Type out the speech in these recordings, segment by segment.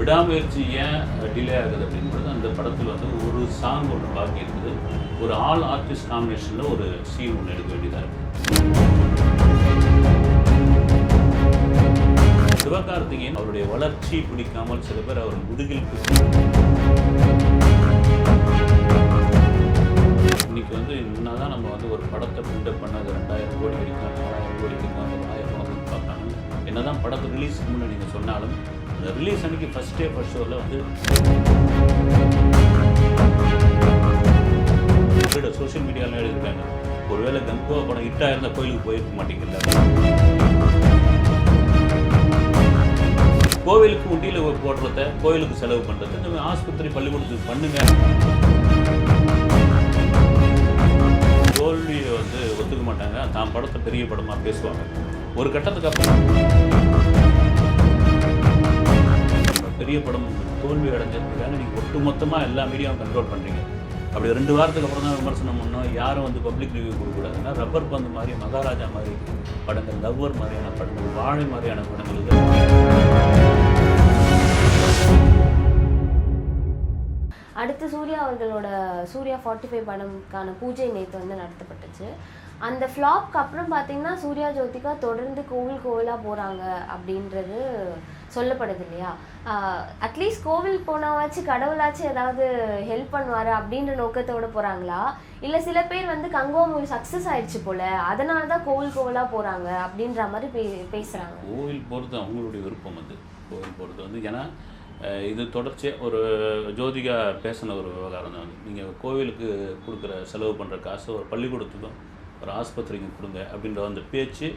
விடாமுயற்சி ஏன் டிலே ஆகுது அப்படின்றது அந்த படத்தில் வந்து ஒரு சாங் ஒன்று பாக்கி இருக்குது. ஒரு ஆல் ஆர்டிஸ்ட் காம்பினேஷனில் ஒரு சீன் ஒன்று எடுக்க வேண்டியதாக இருக்குது சிவகார்த்திகேயன் அவருடைய வளர்ச்சி பிடிக்காமல் சில பேர் அவர் முதுகில் அந்த ரிலீஸ் ஃபர்ஸ்ட் டே ஃபர்ஸ்ட் ஷோவில் வந்து சோஷியல் மீடியாவில் எழுதியிருக்காங்க ஒருவேளை கங்குவா படம் ஹிட்டாக இருந்தால் கோயிலுக்கு போயிருக்க மாட்டேங்கல கோவிலுக்கு உண்டியில் போடுறத கோவிலுக்கு செலவு பண்ணுறது இந்த மாதிரி ஆஸ்பத்திரி பள்ளிக்கூடத்துக்கு பண்ணுங்க. தோல்வியை வந்து ஒத்துக்க மாட்டாங்க. தான் படத்தை பெரிய படமாக பேசுவாங்க. ஒரு கட்டத்துக்கு அப்புறம் தோல்வி அடைஞ்சதுக்காக நீங்கள் ஒட்டுமொத்தமாக எல்லா மீடியாவும் கண்ட்ரோல் பண்ணுறீங்க அப்படி ரெண்டு வாரத்துக்கு அப்புறம் தான் விமர்சனம் பண்ணோம். யாரும் வந்து பப்ளிக் ரிவ்யூ கொடுக்கக்கூடாதுன்னா ரப்பர் பந்து மாதிரி மகாராஜா மாதிரி படங்கள் லவ்வர் மாதிரியான படங்கள் வாழை மாதிரியான படங்கள் அடுத்து சூர்யா அவர்களோட சூர்யா ஃபார்ட்டி ஃபைவ் படம்க்கான பூஜை நேற்று வந்து நடத்தப்பட்டுச்சு. அந்த ஃப்ளாப்க்கு அப்புறம் பார்த்தீங்கன்னா சூர்யா ஜோதிகா தொடர்ந்து கோவில் கோவிலாக போகிறாங்க அப்படின்றது சொல்லப்படுது இல்லையா? அட்லீஸ்ட் கோவில் போனாவாச்சும் கடவுளாச்சும் ஏதாவது ஹெல்ப் பண்ணுவார் அப்படின்ற நோக்கத்தோட போகிறாங்களா இல்லை சில பேர் வந்து கங்கோ மூவி சக்ஸஸ் ஆயிடுச்சு போல அதனால தான் கோவில் கோவிலாக போகிறாங்க அப்படின்ற மாதிரி பே பேசுகிறாங்க கோவில் போகிறது அவங்களுடைய விருப்பம் அது. கோவில் போகிறது வந்து ஏன்னா இது தொடர்ச்சியாக ஒரு ஜோதிகா பேசின ஒரு விவகாரம் தான் வந்து நீங்கள் கோவிலுக்கு கொடுக்குற செலவு பண்ணுற காசு ஒரு பள்ளிக்கூடத்துக்கும் ஒரு ஆஸ்பத்திரிக்கு கொடுங்க அப்படின்ற அந்த பேச்சு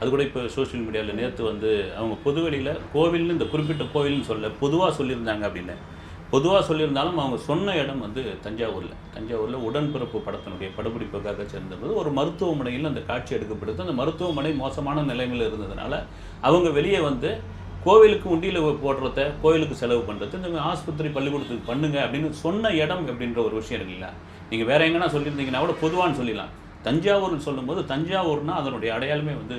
அது கூட இப்போ சோஷியல் மீடியாவில் நேற்று வந்து அவங்க பொதுவெளியில் கோவில்னு இந்த குறிப்பிட்ட கோவில்னு சொல்ல பொதுவாக சொல்லியிருந்தாங்க அப்படின்னு. பொதுவாக சொல்லியிருந்தாலும் அவங்க சொன்ன இடம் வந்து தஞ்சாவூரில். தஞ்சாவூரில் உடன்பிறப்பு படத்தினுடைய படப்பிடிப்புக்காக சேர்ந்தபோது ஒரு மருத்துவமனையில் அந்த காட்சி எடுக்கப்படுது. அந்த மருத்துவமனை மோசமான நிலைமையில் இருந்ததுனால அவங்க வெளியே வந்து கோவிலுக்கு உண்டியில் போடுறத கோவிலுக்கு செலவு பண்ணுறது இந்த ஆஸ்பத்திரி பள்ளிக்கூடத்துக்கு பண்ணுங்க அப்படின்னு சொன்ன இடம் அப்படின்ற ஒரு விஷயம் இருக்குல்ல. நீங்கள் வேறு எங்கன்னா சொல்லியிருந்தீங்கன்னா கூட பொதுவான்னு சொல்லிடலாம். தஞ்சாவூர்னு சொல்லும்போது தஞ்சாவூர்னா அதனுடைய அடையாளமே வந்து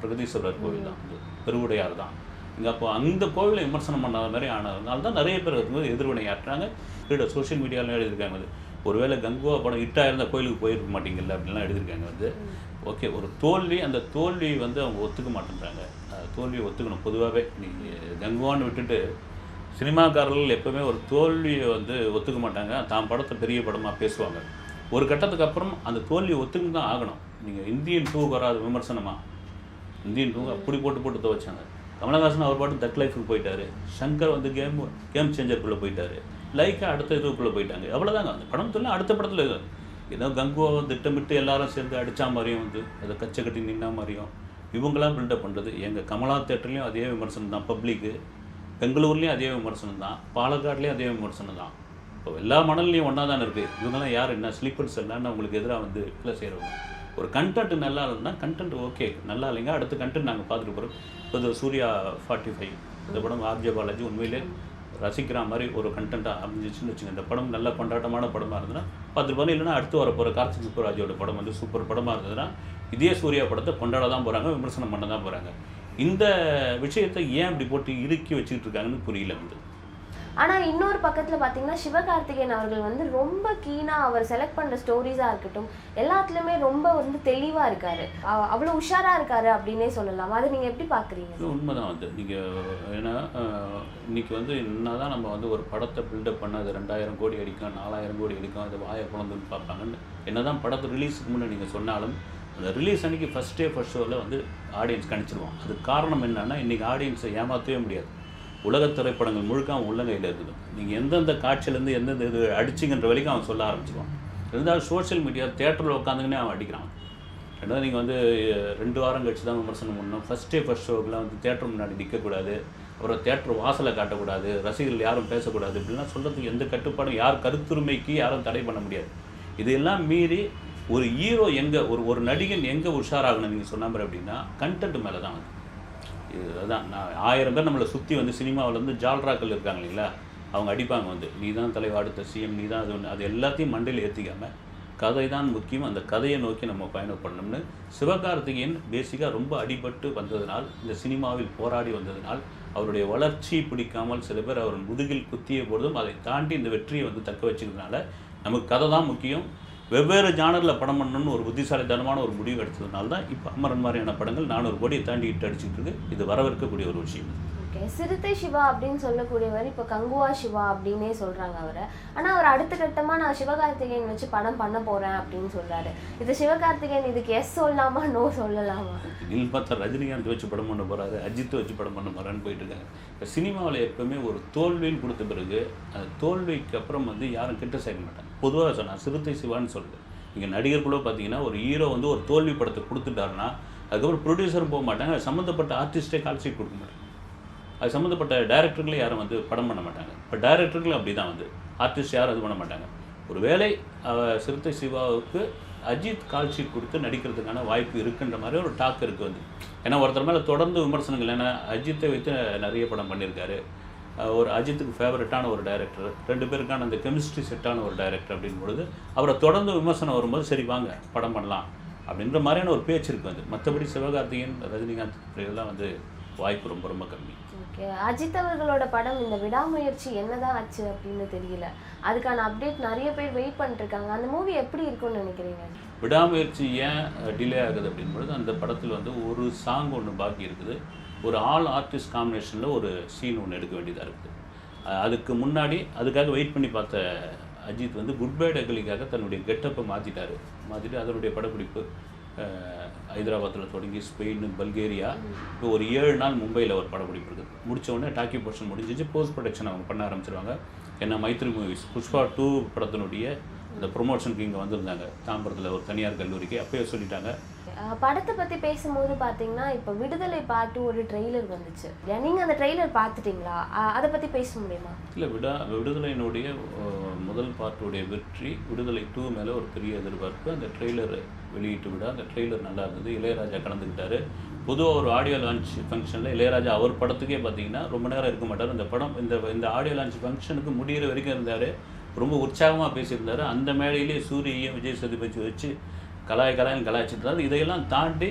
பிரகதீஸ்வரர் கோவில் தான். வந்து பெருவுடையார் தான். இங்கே அப்போ அந்த கோவிலை விமர்சனம் பண்ணாத மாதிரி ஆனதுனால தான் நிறைய பேர் வந்து எதிர்வினையாற்றுறாங்க கீழே சோஷியல் மீடியாவில் எழுதியிருக்காங்க வந்து ஒருவேளை கங்குவா படம் ஹிட்டாக இருந்தால் கோயிலுக்கு போயிருக்க மாட்டீங்கல்ல அப்படின்லாம் எழுதியிருக்காங்க வந்து. ஓகே ஒரு தோல்வி அந்த தோல்வி வந்து அவங்க ஒத்துக்க மாட்டேன்றாங்க. தோல்வியை ஒத்துக்கணும் பொதுவாகவே நீங்கள் கங்குவான்னு விட்டுட்டு சினிமாக்காரர்கள் எப்பவுமே ஒரு தோல்வியை வந்து ஒத்துக்க மாட்டாங்க. தான் படத்தை பெரிய படமாக பேசுவாங்க. ஒரு கட்டத்துக்கு அப்புறம் அந்த தோல்வியை ஒத்துக்கு தான் ஆகணும். நீங்கள் இந்தியன் டூ வராத விமர்சனமா? இந்தியன் டூ அப்படி போட்டு போட்டு துவைச்சாங்க. கமலஹாசன் அவர் பாட்டு தட் லைஃபுக்கு போயிட்டாரு. சங்கர் வந்து கேம் கேம் சேஞ்சருக்குள்ளே போயிட்டாரு. லைக்கா அடுத்த இதுக்குள்ளே போயிட்டாங்க. அவ்வளோதாங்க அந்த படம் சொல்ல அடுத்த படத்தில் இது. ஏதோ கங்குவாவை திட்டமிட்டு எல்லாரும் சேர்ந்து அடித்தா மாதிரியும் வந்து அதை கச்சை கட்டி நின்னா மாதிரியும் இவங்களாம் பில்டப் பண்ணுறது எங்கள் கமலா தேட்டர்லேயும் அதே விமர்சனம் தான். பப்ளிக்கு பெங்களூர்லேயும் அதே விமர்சனம் தான். பாலக்காட்லேயும் அதே விமர்சனம் தான். இப்போ எல்லா மணல்லையும் ஒன்றா தானே இருக்குது இவங்கெல்லாம் யார் என்ன ஸ்லீப்பர்ஸ் என்னன்னு அவங்களுக்கு எதிராக வந்து இல்லை செய்கிறவங்க ஒரு கண்டென்ட் நல்லா இருந்தால் கண்டென்ட் ஓகே நல்லா இல்லைங்க அடுத்த கண்டென்ட் நாங்கள் பார்த்துட்டு போகிறோம் இப்போ இது சூர்யா ஃபார்ட்டி ஃபைவ் இந்த படம் ஆர்ஜே பாலாஜி உண்மையிலே ரசிக்கிற மாதிரி ஒரு கண்டென்ட்டாக அமைஞ்சிச்சுன்னு வச்சுங்க இந்த படம் நல்ல கொண்டாட்டமான படமாக இருந்ததுன்னா பார்த்துட்டு போகிறோம் இல்லைன்னா அடுத்து வர போகிற கார்த்திக் சுப்புராஜோட படம் வந்து சூப்பர் படமாக இருந்ததுன்னா இதே சூர்யா படத்தை கொண்டாட தான் போகிறாங்க விமர்சனம் பண்ண தான் போகிறாங்க இந்த விஷயத்தை ஏன் இப்படி போட்டு இறுக்கி வச்சுக்கிட்டு இருக்காங்கன்னு புரியல வந்து. ஆனால் இன்னொரு பக்கத்தில் பார்த்தீங்கன்னா சிவகார்த்திகேயன் அவர்கள் வந்து ரொம்ப கீனாக அவர் செலக்ட் பண்ணுற ஸ்டோரிஸாக இருக்கட்டும் எல்லாத்துலேயுமே ரொம்ப வந்து தெளிவாக இருக்கார். அவ்வளோ உஷாராக இருக்காரு அப்படின்னே சொல்லலாம். அதை நீங்கள் எப்படி பார்க்குறீங்க உண்மைதான் வந்து. நீங்கள் ஏன்னா இன்றைக்கி இன்னைக்கு வந்து என்னதான் நம்ம வந்து ஒரு படத்தை பில்டப் பண்ண அது ரெண்டாயிரம் கோடி அடிக்கும் நாலாயிரம் கோடி அடிக்கும் அது வாயை குழந்தைன்னு பார்ப்பாங்கன்னு என்னதான் படத்தை ரிலீஸுக்கு முன்னே நீங்கள் சொன்னாலும் அந்த ரிலீஸ் அன்றைக்கி ஃபஸ்ட் டே ஃபர்ஸ்ட் ஷோவில் வந்து ஆடியன்ஸ் கணிச்சிருவோம் அது காரணம் என்னென்னா இன்றைக்கி ஆடியன்ஸை ஏமாற்றவே முடியாது. உலக திரைப்படங்கள் முழுக்க அவன் உள்ளங்கையில் இருக்குது. நீங்கள் எந்தெந்த காட்சியிலேருந்து எந்தெந்த இது அடிச்சிங்கன்ற வரைக்கும் அவன் சொல்ல ஆரம்பிச்சிருவான். இருந்தாலும் சோஷியல் மீடியா தேட்டரில் உட்காந்துங்கன்னே அவன் அடிக்கிறான். ரெண்டாவது நீங்கள் வந்து ரெண்டு வாரம் கழிச்சு தான் விமர்சனம் பண்ணணும். ஃபஸ்ட்டே ஃபஸ்ட் ஷோக்கெலாம் வந்து தேட்டர் முன்னாடி நிற்கக்கூடாது அப்புறம் தேட்டர் வாசலை காட்டக்கூடாது. ரசிகர்கள் யாரும் பேசக்கூடாது. இப்படிலாம் சொல்கிறதுக்கு எந்த கட்டுப்பாடும் யார் கருத்துரிமைக்கு யாரும் தடை பண்ண முடியாது. இதெல்லாம் மீறி ஒரு ஹீரோ எங்கே ஒரு ஒரு நடிகன் எங்கே உஷாராகணும் நீங்கள் சொன்ன மாதிரி அப்படின்னா கண்டென்ட் மேலே தான் வந்து. இதுதான். நான் ஆயிரம் பேர் நம்மளை சுற்றி வந்து சினிமாவில் வந்து ஜால்ராக்கள் இருக்காங்க இல்லைங்களா? அவங்க அடிப்பாங்க வந்து. நீ தான் தலைவா அடுத்த சிஎம் நீ தான் அது ஒன்று அது எல்லாத்தையும் மண்டையில் ஏற்றிக்காமல் கதை தான் முக்கியம். அந்த கதையை நோக்கி நம்ம பயணம் பண்ணணும்னு சிவகார்த்திகேயன் பேசிக்காக ரொம்ப அடிபட்டு வந்ததினால் இந்த சினிமாவில் போராடி வந்ததினால் அவருடைய வளர்ச்சி பிடிக்காமல் சில பேர் அவர் முதுகில் குத்திய பொழுதும் அதை தாண்டி இந்த வெற்றியை வந்து தக்க வச்சுக்கிறதுனால நமக்கு கதை தான் முக்கியம். வெவ்வேறு ஜானரில் படம் பண்ணணும்னு ஒரு புத்திசாலித்தனமான ஒரு முடிவு எடுத்ததுனால தான் இப்போ அமரன் மாதிரியான படங்கள் நானூறு கோடியை தாண்டி இட்டு அடிச்சுட்டு இருக்கு. இது வரவேற்கக்கூடிய ஒரு விஷயம். ஓகே. சிறுத்தை சிவா அப்படின்னு சொல்லக்கூடியவர் இப்போ கங்குவா சிவா அப்படின்னே சொல்கிறாங்க அவரை. ஆனால் அவர் அடுத்த கட்டமாக நான் சிவகார்த்திகேயன் வச்சு படம் பண்ண போகிறேன் அப்படின்னு சொல்கிறாரு இது சிவகார்த்திகேயன் இதுக்கு எஸ் சொல்லலாமா நோ சொல்லலாமா? இல்லை பார்த்தா ரஜினிகாந்த் வச்சு படம் பண்ண போகிறாரு அஜித் வச்சு படம் பண்ண போகிறான்னு போயிட்டு இருக்காங்க இப்போ சினிமாவில் எப்பவுமே ஒரு தோல்வின்னு கொடுத்த பிறகு அந்த தோல்விக்கு அப்புறம் வந்து யாரும் கிட்ட சேர்க்க மாட்டாங்க. பொதுவாக சொன்னா சிறுத்தை சிவான்னு சொல்லுது இங்கே நடிகர்களும் பார்த்தீங்கன்னா ஒரு ஹீரோ வந்து ஒரு தோல்வி படத்தை கொடுத்துட்டாருன்னா அதுக்கப்புறம் ப்ரொடியூசரும் போக மாட்டாங்க சம்மந்தப்பட்ட ஆர்டிஸ்ட்டே கால்ஷீட் கொடுக்க மாட்டாங்க. அது சம்மந்தப்பட்ட டைரக்டர்களே யாரும் வந்து படம் பண்ண மாட்டாங்க. இப்போ டைரக்டர்களும் அப்படி தான் வந்து. ஆர்டிஸ்ட் யாரும் அது பண்ண மாட்டாங்க. ஒரு வேளை சிறுத்தை சிவாவுக்கு அஜித் கால்ஷீட் கொடுத்து நடிக்கிறதுக்கான வாய்ப்பு இருக்குன்ற மாதிரி ஒரு டாக் இருக்குது வந்து. ஏன்னா ஒருத்தர் மேலே தொடர்ந்து விமர்சனங்கள். ஏன்னா அஜித்தை வைத்து நிறைய படம் பண்ணியிருக்காரு. ஒரு அஜித்துக்கு ஃபேவரட்டான ஒரு டைரக்டர் ரெண்டு பேருக்கான அந்த கெமிஸ்ட்ரி செட்டான ஒரு டைரக்டர் அப்படின் பொழுது அவரை தொடர்ந்து விமர்சனம் வரும்போது சரி வாங்க படம் பண்ணலாம். அப்படின்ற மாதிரியான ஒரு பேச்சு இருக்குது வந்து. மற்றபடி சிவகார்த்திகேயன் ரஜினிகாந்த் இதெல்லாம் வந்து வாய்ப்பு ரொம்ப ரொம்ப கம்மி. ஓகே அஜித் அவர்களோட படம் இந்த விடாமுயற்சி என்னதான் ஆச்சு அப்படின்னு தெரியல. அதுக்கான அப்டேட் நிறைய பேர் வெயிட் பண்ணிட்டு இருக்காங்க அந்த மூவி எப்படி இருக்கும்னு நினைக்கிறீங்க? விடாமுயற்சி ஏன் டிலே ஆகுது அப்படின்பொழுது அந்த படத்தில் வந்து ஒரு சாங் ஒன்று பாக்கி இருக்குது. ஒரு ஆல் ஆர்டிஸ்ட் காம்பினேஷனில் ஒரு சீன் ஒன்று எடுக்க வேண்டியதாக இருக்குது. அதுக்கு முன்னாடி அதுக்காக வெயிட் பண்ணி பார்த்த அஜித் வந்து குட் பை டெகலிக்காக தன்னுடைய கெட்டப்பை மாற்றிட்டாரு மாற்றிட்டு அதனுடைய படப்பிடிப்பு ஹைதராபாத்தில் தொடங்கி ஸ்பெயின் பல்கேரியா இப்போ ஒரு ஏழு நாள் மும்பையில் ஒரு படப்பிடிப்பு இருக்குது முடிச்ச உடனே டாக்கி போர்ஷன் முடிஞ்சிச்சு போஸ்ட் ப்ரொடக்ஷன் அவங்க பண்ண ஆரம்பிச்சிருவாங்க. ஏன்னா மைத்ரி மூவிஸ் புஷ்பா டூ படத்தினுடைய அந்த ப்ரொமோஷனுக்கு இங்கே வந்திருந்தாங்க. தாம்பரத்தில் ஒரு தனியார் கல்லூரிக்கு. அப்போயே சொல்லிட்டாங்க படத்தை பத்தி பேசும்போது பாத்தீங்கன்னா இப்போ விடுதலை பாட்டு ஒரு ட்ரெய்லர் வந்துச்சு. நீங்க அந்த ட்ரெய்லர் பார்த்துட்டீங்களா அதை பத்தி பேச முடியுமா? இல்லை விடா விடுதலையினுடைய முதல் பார்ட்டுடைய வெற்றி விடுதலை டூ மேலே ஒரு பெரிய எதிர்பார்ப்பு. அந்த ட்ரெய்லர் வெளியிட்டு விட. அந்த ட்ரெய்லர் நல்லா இருந்தது. இளையராஜா கலந்துக்கிட்டாரு. பொதுவாக ஒரு ஆடியோ லான்ச் ஃபங்க்ஷனில் இளையராஜா அவர் படத்துக்கே பார்த்தீங்கன்னா ரொம்ப நேரம் இருக்க மாட்டார். இந்த படம் இந்த இந்த ஆடியோ லான்ச் ஃபங்க்ஷனுக்கு முடியிற வரைக்கும் இருந்தார். ரொம்ப உற்சாகமாக பேசியிருந்தாரு. அந்த மேடையிலே சூரியையும் விஜய் சதுபதி வச்சு கலாய் கலாய்னு கலாய்ச்சிட்டு இதையெல்லாம் தாண்டி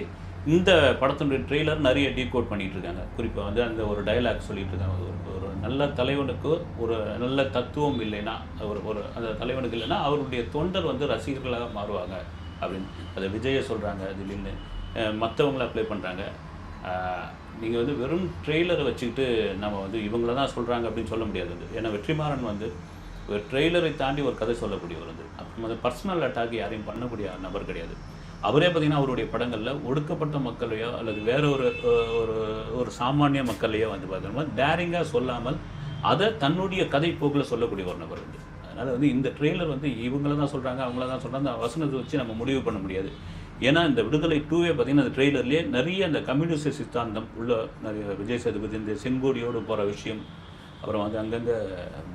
இந்த படத்தினுடைய ட்ரெய்லர் நிறைய டீகோட் பண்ணிகிட்டு இருக்காங்க குறிப்பாக வந்து அந்த ஒரு டயலாக் சொல்லிட்டு இருக்காங்க ஒரு ஒரு நல்ல தலைவனுக்கு ஒரு நல்ல தத்துவம் இல்லைன்னா ஒரு ஒரு அந்த தலைவனுக்கு இல்லைன்னா அவருடைய தொண்டர் வந்து ரசிகர்களாக மாறுவாங்க அப்படின்னு. அதை விஜயை சொல்கிறாங்க திடீர்னு. மற்றவங்கள அப்ளை பண்ணுறாங்க நீங்கள் வந்து வெறும் ட்ரெய்லரை வச்சுக்கிட்டு நம்ம வந்து இவங்கள தான் சொல்கிறாங்க அப்படின்னு சொல்ல முடியாது. ஏன்னா வெற்றிமாறன் வந்து ஒரு ட்ரெய்லரை தாண்டி ஒரு கதை சொல்லக்கூடியவர் வந்து. அது பர்சனல் அட்டாக் யாரையும் பண்ணக்கூடிய நபர் கிடையாது. அவரே பார்த்தீங்கன்னா அவருடைய படங்களில் ஒடுக்கப்பட்ட மக்களையோ அல்லது வேற ஒரு ஒரு ஒரு சாமானிய மக்களையோ வந்து பார்த்தோம்னா டேரிங்காக சொல்லாமல் அதை தன்னுடைய கதை போக்கில் சொல்லக்கூடிய ஒரு நபர் வந்து. அதனால் வந்து இந்த ட்ரெய்லர் வந்து இவங்கள தான் சொல்கிறாங்க அவங்கள தான் சொல்கிறாங்க அந்த வசனத்தை வச்சு நம்ம முடிவு பண்ண முடியாது. ஏன்னா இந்த விடுதலை டூவே பார்த்தீங்கன்னா அந்த ட்ரெய்லர்லேயே நிறைய அந்த கம்யூனிஸ்ட் சித்தாந்தம் உள்ள நிறைய விஜய் சேதுபதி இந்த செங்கோடியோடு போகிற விஷயம் அப்புறம் வந்து அங்கங்கே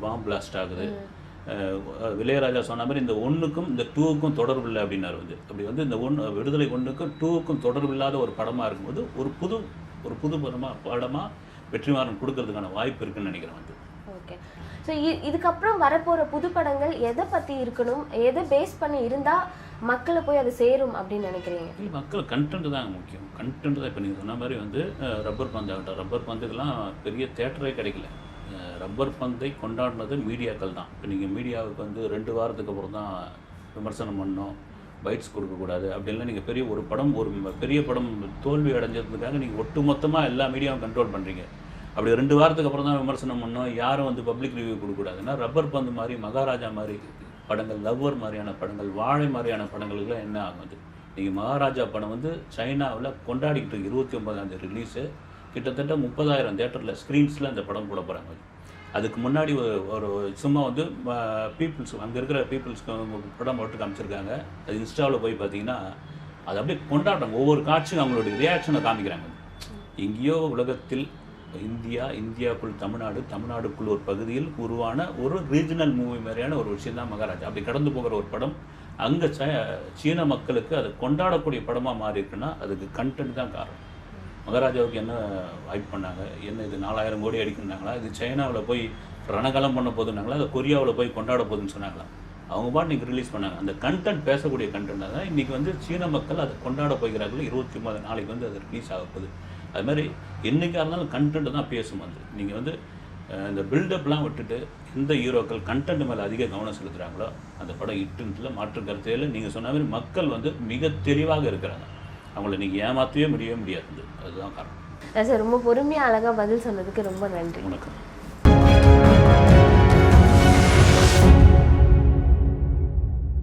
பாம் பிளாஸ்ட் ஆகுது. இளையராஜா சொன்ன மாதிரி இந்த ஒன்றுக்கும் இந்த டூவுக்கும் தொடர்பு இல்லை அப்படின்னாரு வந்து. அப்படி வந்து இந்த ஒன்று விடுதலை ஒன்றுக்கும் டூவுக்கும் தொடர்பு இல்லாத ஒரு படமாக இருக்கும்போது ஒரு புது ஒரு புது படமாக படமாக வெற்றிமாறன் கொடுக்கறதுக்கான வாய்ப்பு இருக்குன்னு நினைக்கிறேன் வந்து. ஓகே. ஸோ இதுக்கப்புறம் வரப்போற புது படங்கள் எதை பத்தி இருக்கணும்? எதை பேஸ் பண்ணி இருந்தா மக்களை போய் அது சேரும் அப்படின்னு நினைக்கிறீங்க? இல்லை மக்கள் கண்டென்ட் தான் முக்கியம். கண்டென்ட் தான் இப்போ நீங்கள் சொன்ன மாதிரி வந்து ரப்பர் பந்து ஆகட்டும். ரப்பர் பந்துக்கெல்லாம் பெரிய தேட்டரே கிடைக்கல. ரப்பர் பந்தை கொண்டாடினது மீடியாக்கள் தான். இப்போ நீங்கள் மீடியாவுக்கு வந்து ரெண்டு வாரத்துக்கு அப்புறம் தான் விமர்சனம் பண்ணோம். பைட்ஸ் கொடுக்கக்கூடாது அப்படின்லாம் நீங்கள் பெரிய ஒரு படம் ஒரு பெரிய படம் தோல்வி அடைஞ்சதுக்காக நீங்கள் ஒட்டு மொத்தமாக எல்லா மீடியாவும் கண்ட்ரோல் பண்ணுறீங்க அப்படி ரெண்டு வாரத்துக்கு அப்புறம் தான் விமர்சனம் பண்ணோம். யாரும் வந்து பப்ளிக் ரிவ்யூ கொடுக்கக்கூடாதுன்னா ரப்பர் பந்து மாதிரி மகாராஜா மாதிரி படங்கள் லவ்வர் மாதிரியான படங்கள் வாழை மாதிரியான படங்களுக்குலாம் என்ன ஆகுது நீங்கள் மகாராஜா படம் வந்து சைனாவில் கொண்டாடிக்கிட்டு இருக்கு இருபத்தி ஒன்பதாம் தேதி ரிலீஸு கிட்டத்தட்ட முப்பதாயிரம் தேட்டரில் ஸ்க்ரீன்ஸில் அந்த படம் போட போகிறாங்க அதுக்கு முன்னாடி ஒரு ஒரு சும்மா வந்து பீப்புள்ஸ் அங்கே இருக்கிற பீப்புள்ஸ்க்கு படம் போட்டு காமிச்சிருக்காங்க. அது இன்ஸ்டாவில் போய் பார்த்தீங்கன்னா அது அப்படியே கொண்டாடுறாங்க ஒவ்வொரு காட்சியும் அவங்களுடைய ரியாக்ஷனை காமிக்கிறாங்க. எங்கேயோ உலகத்தில் இந்தியா இந்தியாவுக்குள் தமிழ்நாடு தமிழ்நாடுக்குள் ஒரு பகுதியில் உருவான ஒரு ரீஜனல் மூவி மாதிரியான ஒரு விஷயம் தான் மகாராஜா. அப்படி கடந்து போகிற ஒரு படம். அங்கே சீன மக்களுக்கு அது கொண்டாடக்கூடிய படமாக மாறி இருக்குன்னா அதுக்கு கண்டென்ட் தான் காரணம். மகாராஜாவுக்கு என்ன வாய்ப்பு பண்ணாங்க? என்ன இது நாலாயிரம் கோடி அடிக்கிறாங்களா இது சைனாவில் போய் ரணகலம் பண்ண போதுனாங்களா அது கொரியாவில் போய் கொண்டாட போதுன்னு சொன்னாங்களா? அவங்க பாட்டு நீங்கள் ரிலீஸ் பண்ணாங்க. அந்த கண்டென்ட் பேசக்கூடிய கண்டென்ட் தான். இன்றைக்கி வந்து சீன மக்கள் அதை கொண்டாட போகிறார்கள். இருபத்தி ஒம்பது நாளைக்கு வந்து அது ரிலீஸ் ஆக அது மாதிரி என்றைக்காக இருந்தாலும் கண்டென்ட் தான் பேசும் அது நீங்கள் வந்து இந்த பில்டப்லாம் விட்டுட்டு எந்த ஹீரோக்கள் கண்டென்ட் மேலே அதிக கவனம் செலுத்துகிறாங்களோ அந்த படம் இட்டுன்ட்டில் மாற்று கருத்தையில் நீங்கள் சொன்ன மாதிரி மக்கள் வந்து மிக தெளிவாக இருக்கிறாங்க. அவங்கள நீங்கள் ஏமாற்றவே முடியவே முடியாது அதுதான் காரணம். சார் ரொம்ப பொறுமையாக அழகாக பதில் சொன்னதுக்கு ரொம்ப நன்றி. வணக்கம்.